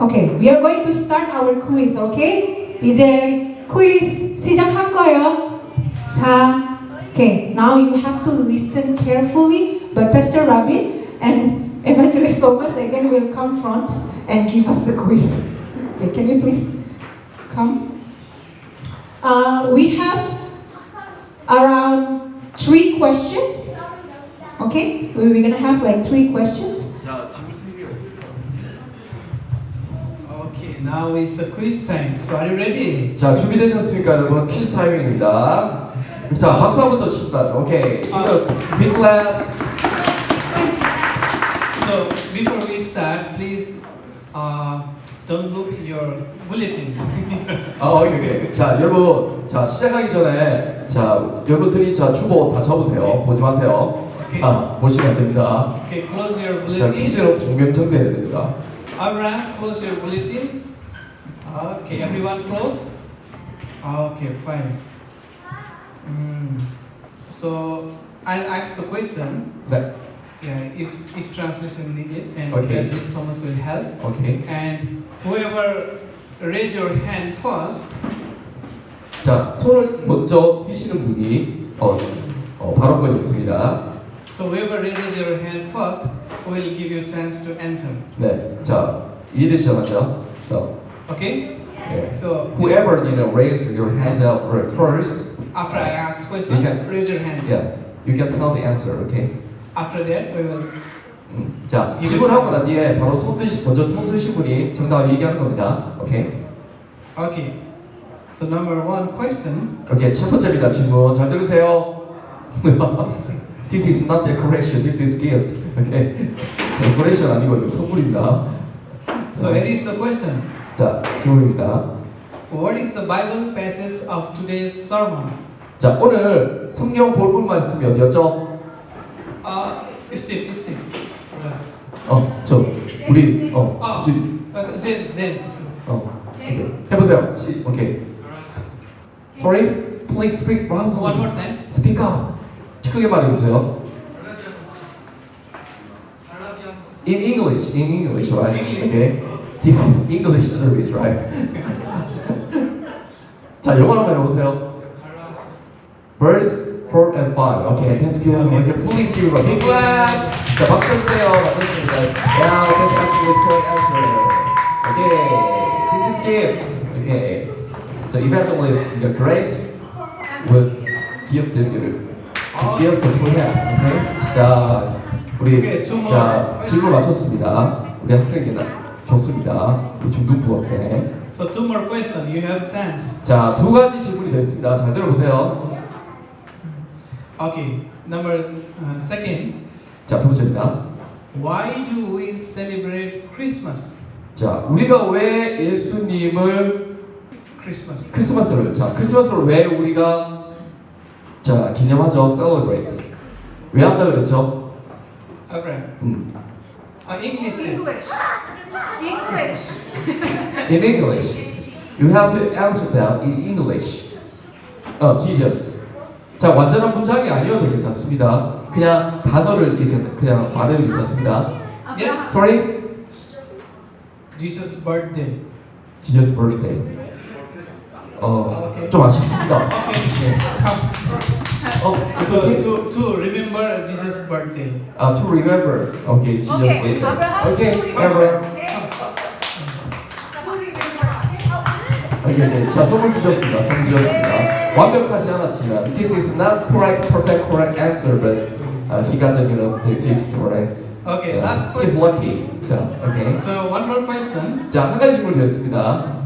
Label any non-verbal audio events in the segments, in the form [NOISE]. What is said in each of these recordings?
Okay, we are going to start our quiz, okay? 이제 quiz 시작할 거예요. 다, okay. Now you have to listen carefully, but Pastor Rabin and Evangelist Thomas again will come front and give us the quiz. Okay, can you please come? Uh, we have around three questions. Okay, we're gonna have like three questions. Now is the quiz time. So are you ready? 자 준비되셨습니까 여러분 퀴즈 타임입니다 자 박수 한번 더 칩시다 오케이 아. 빅 클래스 So before we start, please uh, don't look your bulletin. 아 오케이 오케이 자 여러분 자 시작하기 전에 자 여러분들이 자 주보 다 적으세요 보지 마세요 자 보시면 안 됩니다 okay, close your 자 bulletin. 퀴즈로 공명정대해야 됩니다 Abraham, close your bulletin. Okay, everyone close. Okay, fine. Mm. So I'll ask the question. 네 Yeah, if if translation needed, and Okay. Miss Thomas will help. 오케이 And whoever raise your hand first, 자 손을 먼저 튀시는 분이 어, 어 발언권이 있습니다 so whoever raises your hand first will give you a chance to answer. 네자 이해되시죠? So Okay? 예. So whoever you know raise your hands up first after I ask question, You can- raise your hand. Yeah, you can tell the answer, okay? After that, we will. 음, 자, 질문하고 난 뒤에 바로 손 드시, 먼저 손 드신 분이 정답을 얘기하는 겁니다. 오케이? Okay. So number one question. 오케이, 첫 번째입니다. 질문 잘 들으세요. this is not decoration, this is gift. 오케이? decoration 아니고 이거 선물입니다. So here is the question. 자, 질문입니다. What is the Bible passage of today's sermon? 자, 오늘 성경 본문 말씀이 어디였죠? Uh, Steve, Steve. Yes. 어, 저 우리 어, 아. 수진, Uh, James, James. 어, 오케이. 해보세요. 시, 오케이. Sorry, please speak loudly. One more time. Speak up. 크게 말해주세요. In English, in English, right? English. Okay. This is English service, right? 자, 영어 한번 해보세요. Verse 4 and 5. Okay, that's good. Okay, please give a big clap. 자, 박수 주세요. 맞았습니다. Wow, that's absolutely correct answer. Okay, this is gift. Okay. So evangelist, your grace will give to you. Give to him. Okay. 자, 우리 Okay, two more. 자 질문 마쳤습니다. 우리 학생이나 좋습니다. 우리 중등 부 학생. So two more questions. You have chance. 자, 두 가지 질문이 되어 있습니다. 잘 들어보세요. Okay. Number uh, second. 자, 두 번째입니다. Why do we celebrate Christmas? 자, 우리가 왜 예수님을 Christmas. 크리스마스를 자, 크리스마스를 왜 우리가 자, 기념하죠? celebrate. 왜 한다 그랬죠? Abraham. 음. Uh, English. English. English. In English. You have to answer that in English. 어, Jesus. 자, 완전한 문장이 아니어도 괜찮습니다. 그냥 단어를 이렇게 그냥 말해도 괜찮습니다. Yes. Sorry? Jesus' birthday. Jesus birthday. 어. 좀 아쉽습니다. Okay. Come. 어, So okay. to to remember Jesus' birthday. 아, to remember. Okay, Jesus Okay, birthday. Abraham, Okay, to Abraham. remember. 오케이, 오케이. 자, 선물 주셨습니다. 선물 주셨습니다. 완벽하지 않았지만, this is not correct, perfect, correct answer, but uh, he got the, you know, the gift, right? Okay. Uh, Last He's question. lucky. 자, 오케이. So one more question. 자, 한 가지 질문 드렸습니다.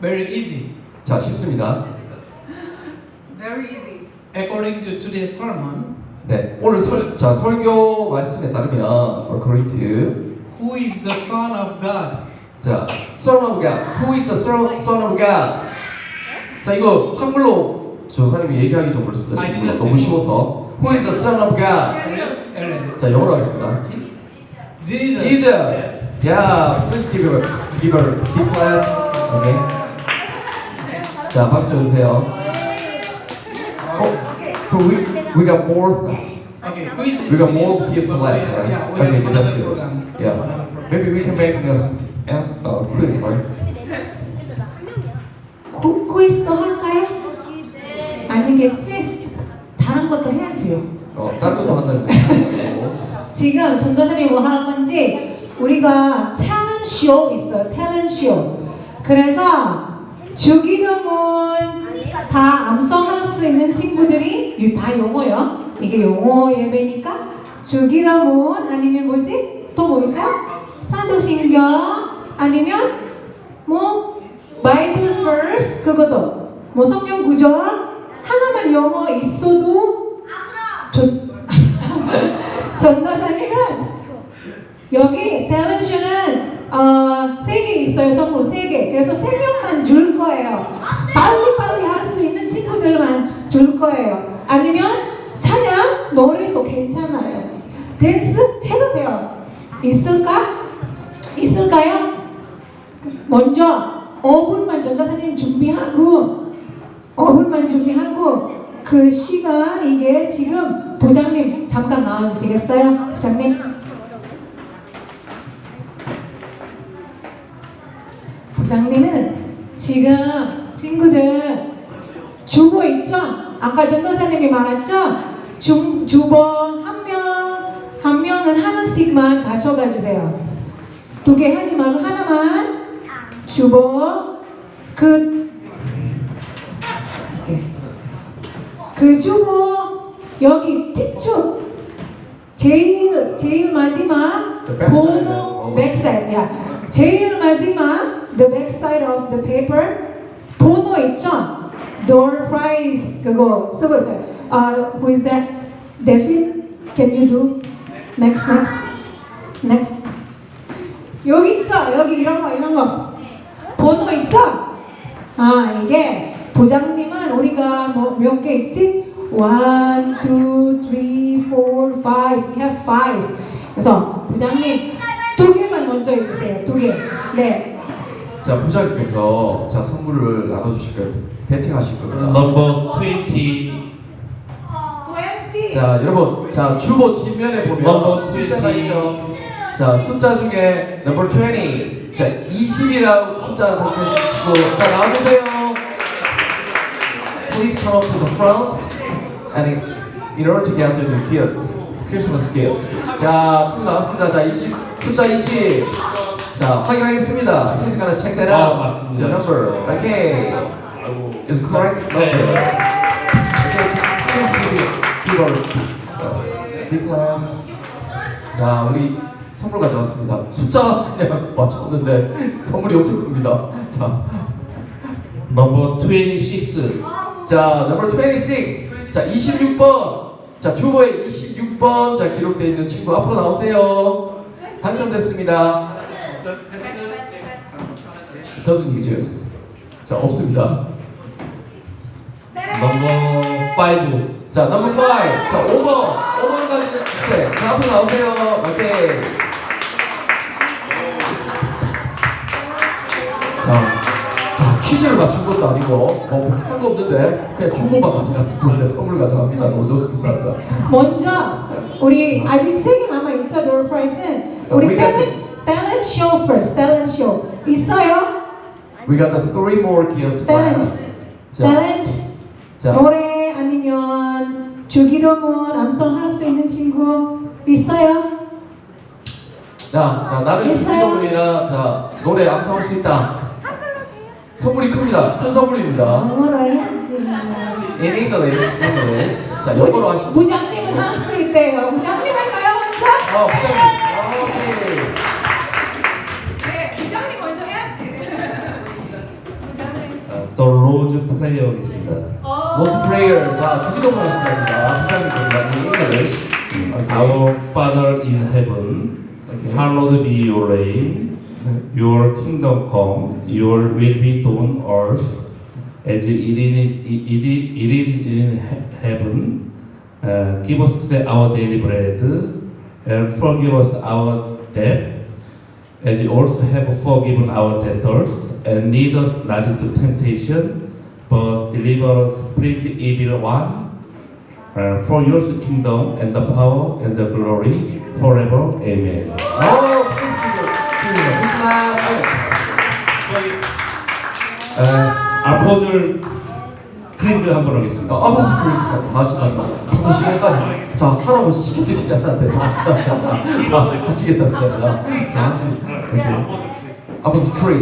Very easy. 자, 쉽습니다. Very easy. According to today's sermon, 네, 오늘 설, 자, 설교 말씀에 따르면, according to, who is the Son of God? 자, Son of God. Who is the Son, son of God? 자, 이거 한글로 조사님이 얘기하기 좀 그렇습니다. I 지금 didn't 너무 say. 쉬워서. Who is the Son of God? Aaron. 자, 영어로 하겠습니다. Jesus. Jesus. Yeah, please give her, give her big claps. Okay. 자, 박수. 어, 그럼 we, we got more. Okay. Who is We got more gift left, right? Yeah. We Okay, have that's another good. program. Yeah. Maybe we can make this answer, uh, quiz, right? 구, 퀴즈도 할까요? 아니겠지? 다른 것도 해야지요. 어, 다른 것도 한다는 거. 지금 전도사님 뭐 하는 건지 우리가 탤런트 쇼 있어요. 탤런트 쇼. 그래서 주기도문 다 암송할 수 있는 친구들이 이다 용어요. 이게 용어 예배니까 주기도문 아니면 뭐지? 또 뭐 있어요? 사도신경 아니면 뭐 바이블 first 그것도 뭐 성경 구절 하나만 영어 있어도 좋 [LAUGHS] 전도사님은 여기 탤런트는 어, 세개 있어요 선물 세 개. 그래서 세 명만 줄 거예요. 빨리 빨리 할 수 있는 친구들만 줄 거예요. 아니면 찬양 노래도 괜찮아요. 댄스 해도 돼요. 있을까? 있을까요? 먼저 5분만 전도사님 준비하고 5분만 준비하고 그 시간 이게 지금 부장님 잠깐 나와주시겠어요? 부장님 장님은 지금 친구들 주보 있죠? 아까 전도사님이 말했죠? 주, 주보 한 명, 한 명은 하나씩만 가져가 주세요. 두 개 하지 말고 하나만 주보 그. 그 주보 여기 뒤쪽 제일 제일 마지막 번호 oh. 백사이드 야 제일 마지막 the back side of the paper 번호 있죠? door prize 그거 쓰고 있어요. Uh, who is that? David? Can you do? Next, next, next. 여기 있죠? 여기 이런 거 이런 거 번호 있죠? 아 이게 부장님은 우리가 뭐 몇 개 있지? One, two. We have five. 그래서 부장님 두 개만 먼저 해주세요. 두 개. 네. 자, 부장님께서 자 선물을 나눠주실 거예요. 배팅하실 겁니다. 넘버 20 자, 여러분, 자 주보 뒷면에 보면 숫자가 20. 있죠. 자, 숫자 중에 넘버 20. 자, 20이라고 숫자 선택해주시고, 자 나와주세요. Please come up to the front and in order to get the gifts, Christmas gifts. 자, 친구 나왔습니다. 자, 20 숫자 20. 자, 확인하겠습니다. He's gonna check that out. 아, 맞습니다. The number. Okay. 아이고 Is correct? 네. Okay. Please give me give us uh, declares. 자, 우리 선물 가져왔습니다. 숫자 그냥 맞췄는데 선물이 엄청 큽니다. 자, 넘버 26 자, number 26. 자, 26번. 자, 주보에 26번 자 기록되어 있는 친구 앞으로 나오세요. 당첨됐습니다. Doesn't exist. 자, 없습니다. 넘버 5 자, number 5. 자, 5번. 5번 가지는 학생. 자, 앞으로 나오세요. 오케이. 자, 자, 퀴즈를 맞춘 것도 아니고, 뭐, 한거 없는데, 그냥 주보만 가져갔을 뿐인데 선물 가져갑니다. 너무 좋습니다. 자, 먼저 우리 아직 세 개 남아 있죠. prize는 So 우리 we got talent talent show first. show 있어요? We got the three more gift talent plans. 자, talent 자, 노래 아니면 주기도문 암송 할 수 있는 친구 있어요? 자, 자, 나는 있어요? 주기도문이나, 자, 노래 암송할 수 있다. 선물이 큽니다. 큰 선물입니다. 영어로 해야지. In English, English. 자, 영어로 하시죠. 부장님은 할 수 있대요. 부장님 할까요 먼저? 어, 부장님. 더 로즈 플레이어겠습니다 노트 프레이어. 자, 주기도문 하신답니다. 만든 English. Our Father in heaven hallowed be your name your kingdom come your will be done on earth as it is, it is, it is in he- heaven uh, give us today our daily bread and forgive us our debt as you also have forgiven our debtors, and lead us not into temptation, but deliver us from the evil one. Uh, for yours is the kingdom and the power and the glory forever. Amen. Oh, please give your 저희 에, 아 크리드 한번 하겠습니다. 아버지 크리스까지 다 하신단다. 사도 시간까지. 자, 할아버지 시키듯이 않는데 다. 자, 자, 하시겠답니다. 자, 자, 하시, 이렇게. 아버지 크리.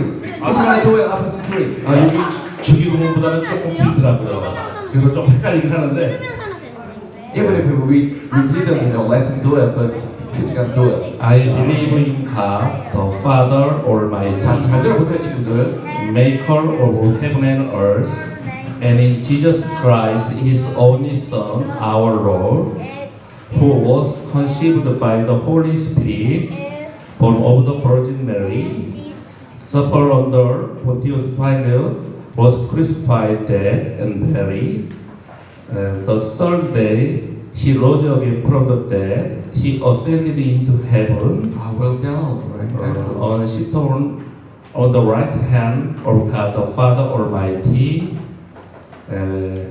이 시간에 도에 아버지 크리. 아 여기 주기공보다는 조금 길더라고요. 그래서 좀 헷갈리긴 하는데 Even if we, we didn't, you know, let him do it, but he's gonna do it. I believe in God, the Father Almighty, 자, 잘 들어보세요, 친구들. Maker of heaven and earth, and in Jesus Christ, His only Son, our Lord, who was conceived by the Holy Spirit, born of the Virgin Mary, suffered under Pontius Pilate, was crucified, dead, and buried. And the third day, he rose again from the dead. He ascended into heaven. 아, well done. Right, uh, excellent. on seated on, on the right hand of God the Father Almighty. Uh,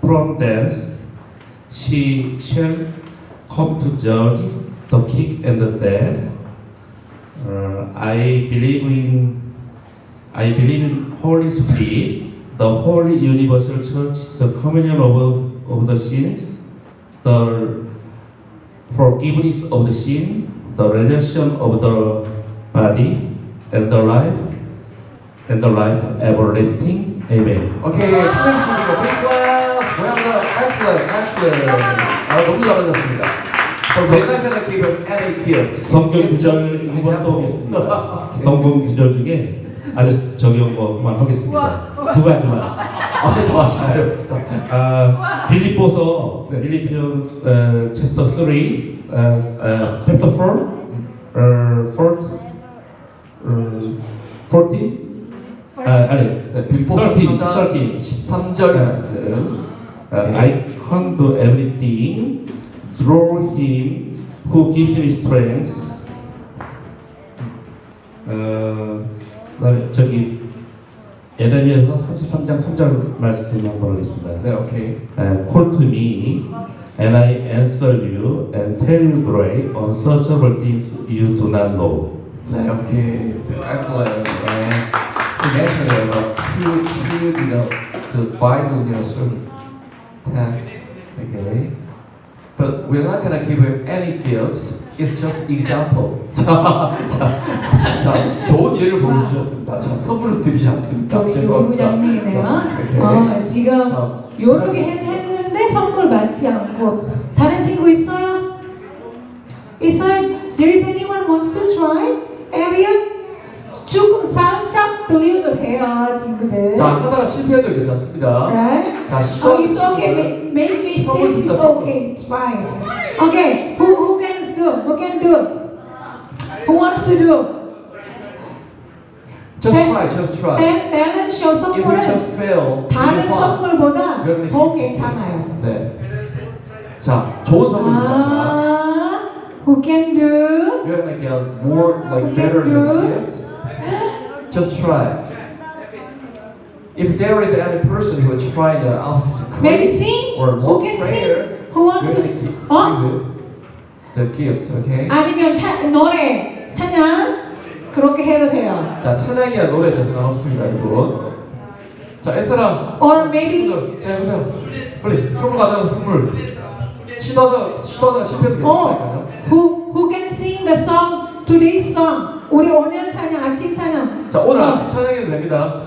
from thence she shall come to judge the quick and the dead. Uh, I believe in I believe in Holy Spirit, the Holy Universal Church, the communion of, of the sins, the forgiveness of the sin, the resurrection of the body, and the life, and the life everlasting. Amen. 오케이, 클래스. well done. excellent, excellent. 아, 너무 잘하셨습니다. any gift. 성경 구절 an 한번 또 example. 보겠습니다. 성경 구절 중에 아주 적용 거만 하겠습니다. 두 가지만. 아, 네, 더 하시네요. 자, 아, 빌립보서 네. 빌리피언 어, 챕터 3, 어, 어, 챕터 4, 어, 4, 어, 14? 아, 아니, 네, 빌보서 13, 4장 13. 13절 말씀. Uh, I can do everything through Him who gives me strength. 어, 그다음에 저기 에레미야서 33장 3절 말씀 한번 하겠습니다. 네, 오케이. Uh, call to me, and I answer you and tell you great unsearchable things you do not know. 네, 오케이. Excellent. 네. Mentioned about two, two, you know, the Bible, you know, certain text. Okay. But we're not gonna give him any gifts. It's just example. 자, 자, 자, 좋은 예를 보여주셨습니다. 자, 선물을 드리지 않습니다. 역시 죄송합니다. 부부장님이네요. 자, 이렇게. 어, 지금 자, 요렇게 했- 했는데 선물 받지 않고 다른 친구 있어요? 있어요? There is anyone wants to try? Ariel? 조금 살짝 들려도 돼요, 친구들. 자, 하다가 실패해도 괜찮습니다. Right? 자, Oh, 시도하는 it's okay. Make, make mistakes. It's okay. It's fine. Okay. Who who can do? Who can do? Who wants to do? Just 네. try, just try. talent 네, 쇼 선물은 just fail, 다른. 선물보다 몇더 괜찮아요. 네. 자, 좋은 선물입니다. 자, 아, who can do? you're gonna get more like better gifts. Just try. If there is any person who try the opposite Maybe sing? or Who long can prayer, sing? Who wants to? gonna give, 어? the gift, okay? 아니면 차, 노래, 찬양 그렇게 해도 돼요. 자, 찬양이나 노래에 대해서 상관없습니다, 여러분. 자, 에스라. Or maybe 친구들, 자, 해보세요. 빨리 선물 가져가 선물. 시도하다 시도하다 실패도 어, 괜찮다니까요. who who can sing the song today's song? 우리 오늘 찬양 아침 찬양. 자, 오늘 어, 아침 찬양해도 됩니다.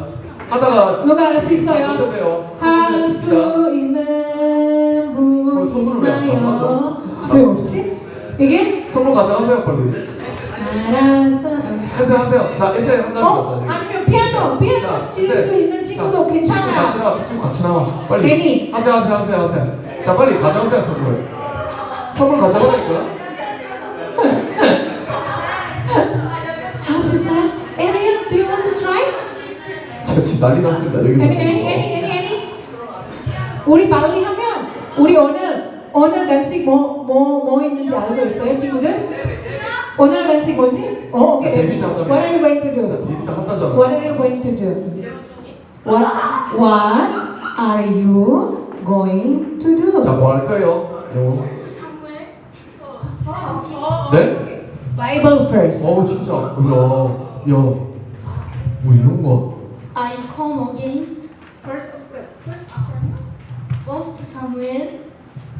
하다가 누가 할 수 있어요? 못해도 돼요. 선물 할 줍니다. 수 있는 분 어, 선물을? 가져가죠? 자. 왜 없지? 이게 선물 가져가세요, 빨리. 알아서. 하세요, 하세요. 자, 에세이 한다는 어? 거죠. 아니면 피아노, 피아노 자, 칠. 수 있는 친구도 자, 친구 같이. 나와, 그 친구 같이 나와. 빨리. 괜히. 하세요, 하세요, 하세요, 하세요. 자, 빨리 가져가세요, 선물. 선물 가져가라니까. 할 수 있어요? Ariel, do you want to try? 저 지금 난리 났습니다, 여기서. 애니 애니 애니 애니 애니 우리 빨리 하면 우리 오늘 오늘 간식 뭐뭐 뭐 있는지 알고 있어요 친구들? 오늘 간식 뭐지? 어 오케이 자. What are you going to 자, do? 데이비드 한다잖아. What are you going to do? What What are you going to do? 자, 뭐 할까요? 영어. 네? Bible first. 어 진짜 야, 야, 뭐 이런 거. I come against first first first Samuel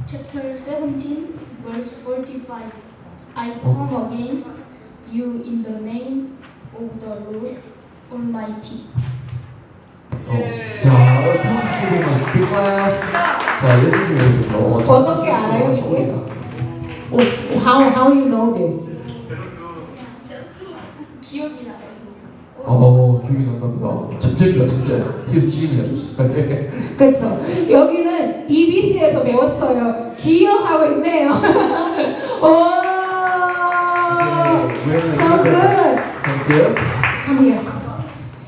chapter 17 verse 45. I come against you in the name of the Lord Almighty. 어. 자, 오늘 펑스키빙은 빅클래스. 자, 예수님의 이름으로. 어떻게 알아요, 이게? Oh, how how you know this? 어, 기억이. 천재입니다, 천재. He's genius. 네. 그렇죠. 여기는 EBC에서 배웠어요. 기억하고 있네요. 오, so good. 선택. Come here.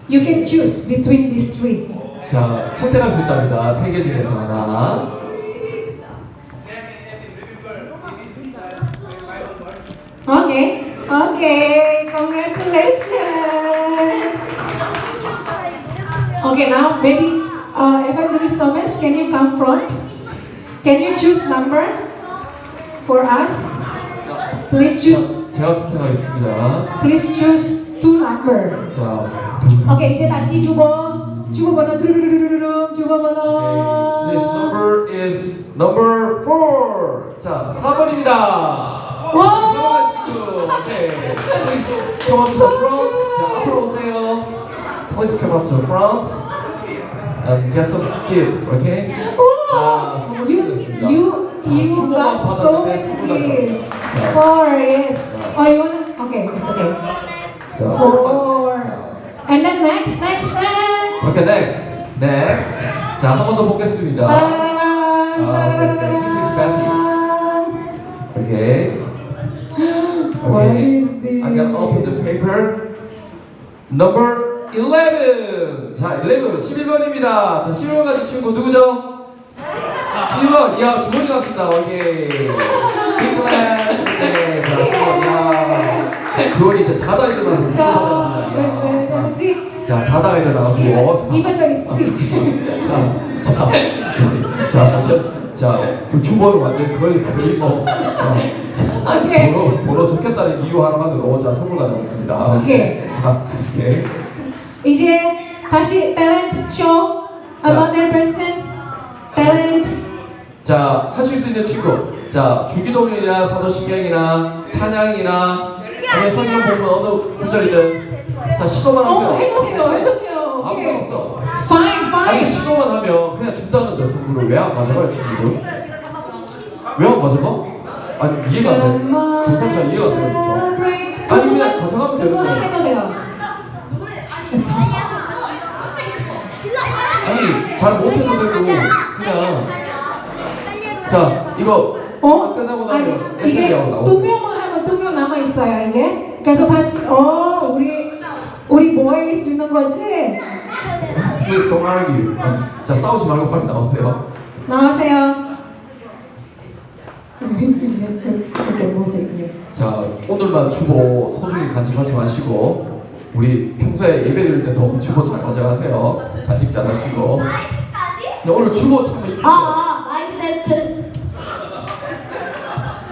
You can choose between these three. 자, 선택할 수 있답니다. 세 개 중에서 하나. Okay. Okay. Congratulations. Okay, now maybe uh, Evangelist Thomas, can you come front? Can you choose number for us? Please choose. 제가 선택하겠습니다. Please choose two number. 자, 오케이 이제 다시 주보 주보 번호 두루루루루루 주보 Okay, 번호 This number is number four. 자, 4번입니다. 와! 친구. Okay. Please come up to the front. 자, 앞으로 오세요. Please come up to the front and get some gift. Okay? 자, 선물 You 드리겠습니다. you 자, you 주문만 got so 받았는데 many 선물을 gifts. 자. Four yes. Oh you wanna? Okay, it's okay. 자, Four. 자. And then next next next. Okay, next. Next. 자, 한 번 더 보겠습니다. 따라라란, 아, okay, this is Betty. 따라라란. Okay. [GASPS] What Okay. is this? I'm gonna open the paper. Number 11. 자, 11. 11번입니다. 자, 11번 가진 친구 누구죠? 11번. 이야, 주원이 갔습니다. 오케이. 빅클래스. 네, 자, 11번. 이야. 주원이 자다 일어나서 친구 자, wait, 이야. 자, 자다가 일어나가지고. It's sick. 자, 자, 자, 자, 자, 그 주번은 완전 거의 거의 뭐, 자, 자, 오케이. 번호 번호 적혔다는 이유 하나만으로 자 선물 가져왔습니다. 오케이. 자, 오케이. 이제 다시 talent show about that person. talent. 자, 하실 수 있는 친구. 자, 주기도문이나 사도신경이나 찬양이나 아니면 성경 보면 어느 구절이든 자 시도만 어, 하세요. 해보세요, 해보세요. 아무 오케이. 상 없어. Fine, 아니 fine. 시도만 하면 그냥 준다는데 선물을 왜안 가져가요 친구들? 왜안 가져가? 아니 이해가 안 돼. 조상차 이해가 안 돼요 진짜. 아니, 그냥 가져가면 그거 되는데. 해도 돼요. 아니 잘 못해도 되고 그냥 자 이거 어? 끝나고 아니, 나면 이게 나오고 두 명만 하면 두 명 남아 있어요 이게. 그래서 다시 어 우리 우리 모일 수 있는 거지. Please don't argue. 자 싸우지 말고 빨리 나오세요. 나오세요. [LAUGHS] 이렇게. 자 오늘만 주보 소중히 간직하지 마시고 우리 평소에 예배 드릴 때도 주보 잘 가져가세요. 잘 하시고. 네, 오늘 주보 참 이쁘죠? 아, 나이스.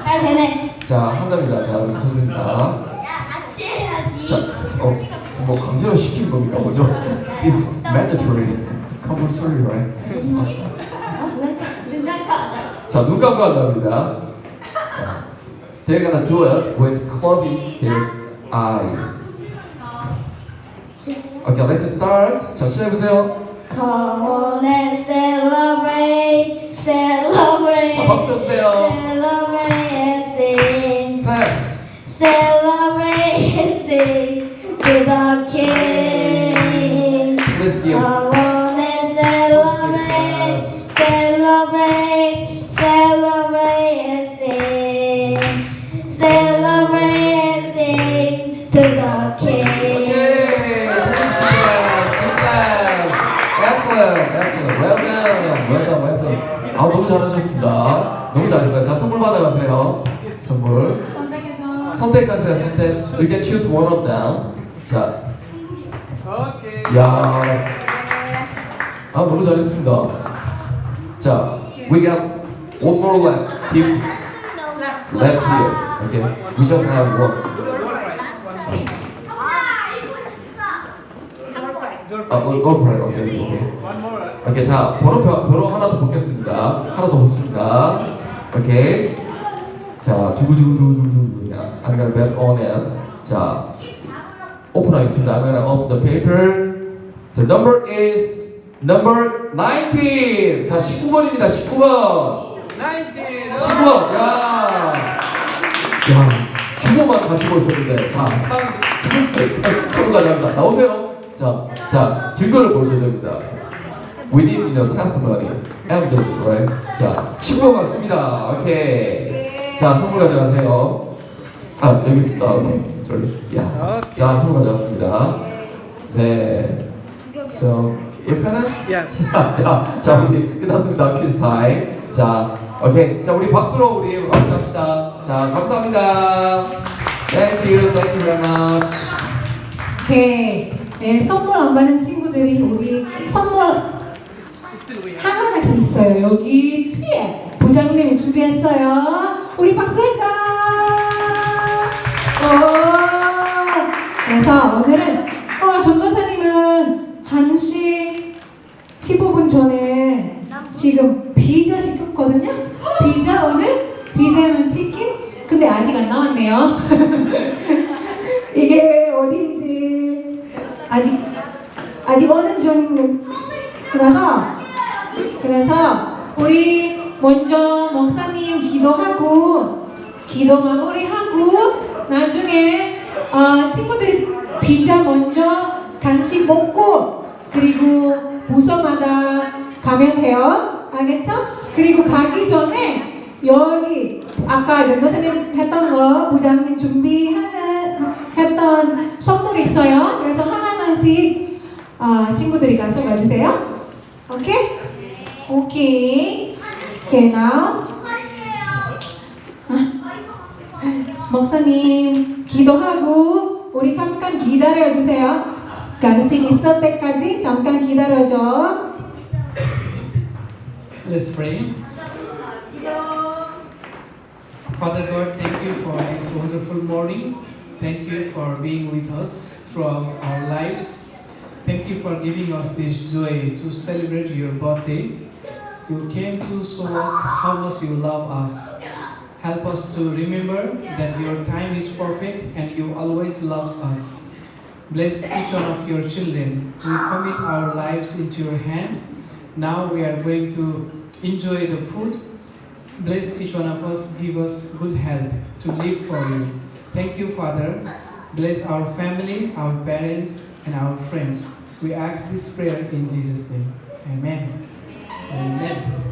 잘 되네. 자 한답니다. 자 우리 야, 같이 해야지. 자, 어, 뭐 강제로 시키는 겁니까 뭐죠? It's mandatory, compulsory, right? 어, 눈, 눈 감고 하자. 자, 눈 감고 한답니다. They're gonna do it with closing their eyes. Okay, let's start. 자, 시작해보세요. Come on and celebrate, celebrate. 자, 박수 주세요. Celebrate and sing, Claps. celebrate and sing to the King. Let's give. Come 잘하셨습니다. 너무 잘했어요. 자, 선물 받아가세요. 선물. 선택해서. 선택하세요, 선택. We can choose one of them. 자. 오케이. 야. 아, 너무 잘했습니다. 자, we got one more left. Give left here. Okay. We just have one. 아, all right. Okay, okay. 오케이, 자, 번호, 번호 하나 더 뽑겠습니다. 하나 더 뽑습니다. 오케이. 자, 두구두구두구두구. I'm gonna bet on it. 자, 오픈하겠습니다. I'm gonna open the paper. The number is number 19. 자, 19번입니다. 19번. 19. 19번. 야. 야, 주고만 가지고 있었는데. 자, 상, 상, 서로 가져갑니다. 나오세요. 자, 자, 증거를 보여줘야 됩니다. We need you know, testimony, evidence, right? 자, 19번 맞습니다. 오케이. 자, 선물 가져가세요. 아, 여기 있습니다. 오케이. sorry. 야. 자, 선물 가져왔습니다. 네. So, we finished? Yeah. [LAUGHS] 자, 자, 우리 끝났습니다. 퀴즈 타임. 자, 오케이. 자, 우리 박수로 우리 마무리합시다. 자, 감사합니다. Thank you, thank you very much. 오케이. 네, 선물 안 받는 친구들이 우리 선물 Still we have. 하나하나씩 있어요. 여기 뒤에 부장님이 준비했어요. 우리 박수해줘. 오. 그래서 오늘은 어, 전도사님은 1시 15분 전에 지금 피자 시켰거든요. 피자 오늘 피자랑 치킨. 근데 아직 안 나왔네요. [LAUGHS] 이게 어디인지 아직 아직 어느 중이라서 그래서 우리 먼저 목사님 기도하고 기도 마무리하고 나중에 어, 친구들이 피자 먼저 간식 먹고 그리고 부서마다 가면 돼요 알겠죠? 그리고 가기 전에 여기 아까 연도사님 했던 거 부장님 준비하는 했던 선물 있어요 그래서 하나하나씩 어, 친구들이 가서 가주세요 오케이? 오케이. 오케이, now. 목사님, 기도하고, 우리 잠깐 기다려 주세요. 간식 있을 때까지 잠깐 기다려 줘. Let's pray. Father God, thank you for this wonderful morning. Thank you for being with us throughout our lives. Thank you for giving us this joy to celebrate your birthday. You came to show us how much you love us. Help us to remember that your time is perfect and you always loves us. Bless each one of your children. We commit our lives into your hand. Now we are going to enjoy the food. Bless each one of us. Give us good health to live for you. Thank you, Father. Bless our family, our parents, and our friends. We ask this prayer in Jesus' name. Amen. Amen.